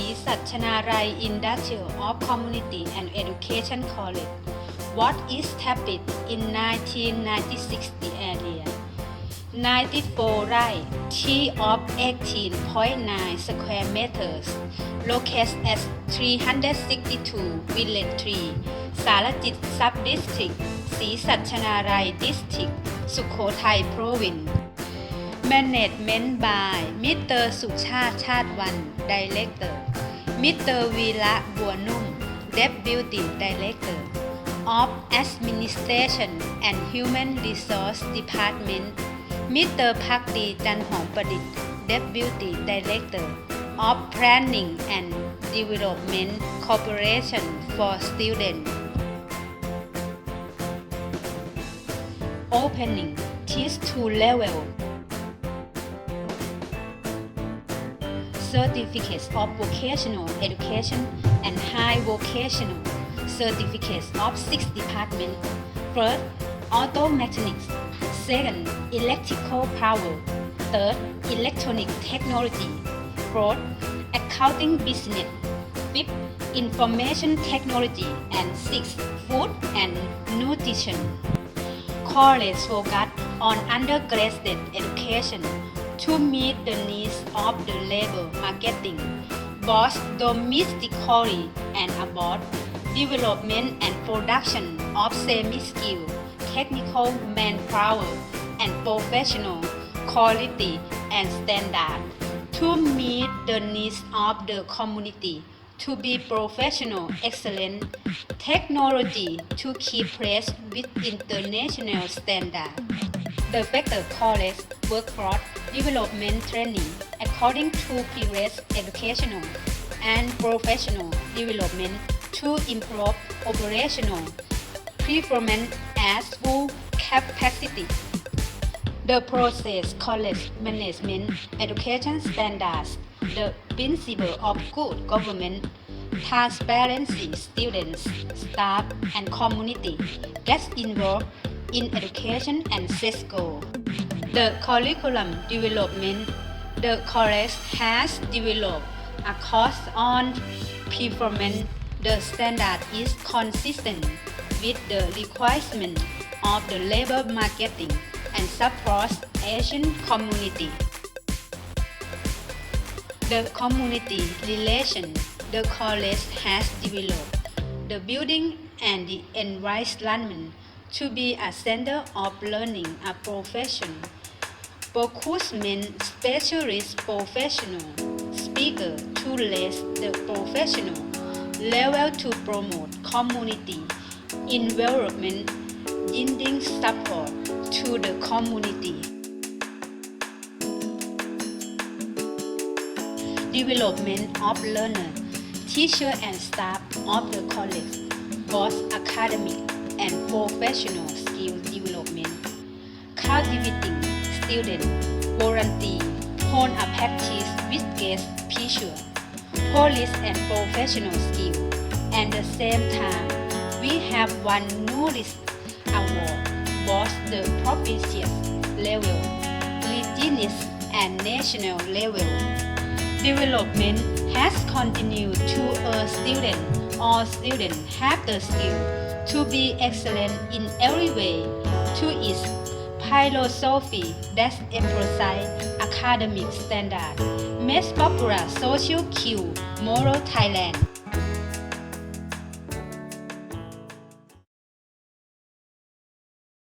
รีสัชนาลัย Industrial of Community and Education College was established in 1996 the area 94ไร่ที่ of 18.9 square meters located at 362 village 3สารจิต sub district ศรีสัชนาลัย district สุขโขทัย province Management by มิสเตอร์สุชาติชาติวัน Director มิสเตอร์วีระบัวนุ่ม Deputy Director of Administration and Human Resource Department มิสเตอร์พักดีจันหอมประดิษฐ์ Deputy Director of Planning and Development Corporation for Students Opening Teach to Level certificates of vocational education and high vocational certificates of six departments. First, auto mechanics. Second, electrical power. Third, electronic technology. Fourth, accounting business. Fifth, information technology. And sixth, food and nutrition. College focus on undergraduate education to meet the needs of the labor marketing, both domestically and abroad, development and production of semi-skilled technical manpower and professional quality and standard to meet the needs of the community to be professional excellent technology to keep pace with international standard. The Better College Workforce Development Training according to previous educational and professional development to improve operational performance as full capacity. The process college management education standards, the principle of good government, transparency, students, staff, and community gets involved in education and goal. The curriculum development, the college has developed a course on performance. The standard is consistent with the requirement of the labor marketing and supports Asian community. The community relation the college has developed the building and the environment to be a center of learning a profession. Procurement specialist professional speaker to raise the professional level to promote community involvement, yielding support to the community. Development of learner, teacher and staff of the college, both academic and professional skill development, cultivating student, volunteer, hone a practice with guest teacher, police and professional skill. At the same time, we have one Norris Award, both the provincial level, regional and national level. Development has continued to a student. All students have the skill to be excellent in every way to its philosophy that emphasizes academic standard, makes popular social cue, moral Thailand.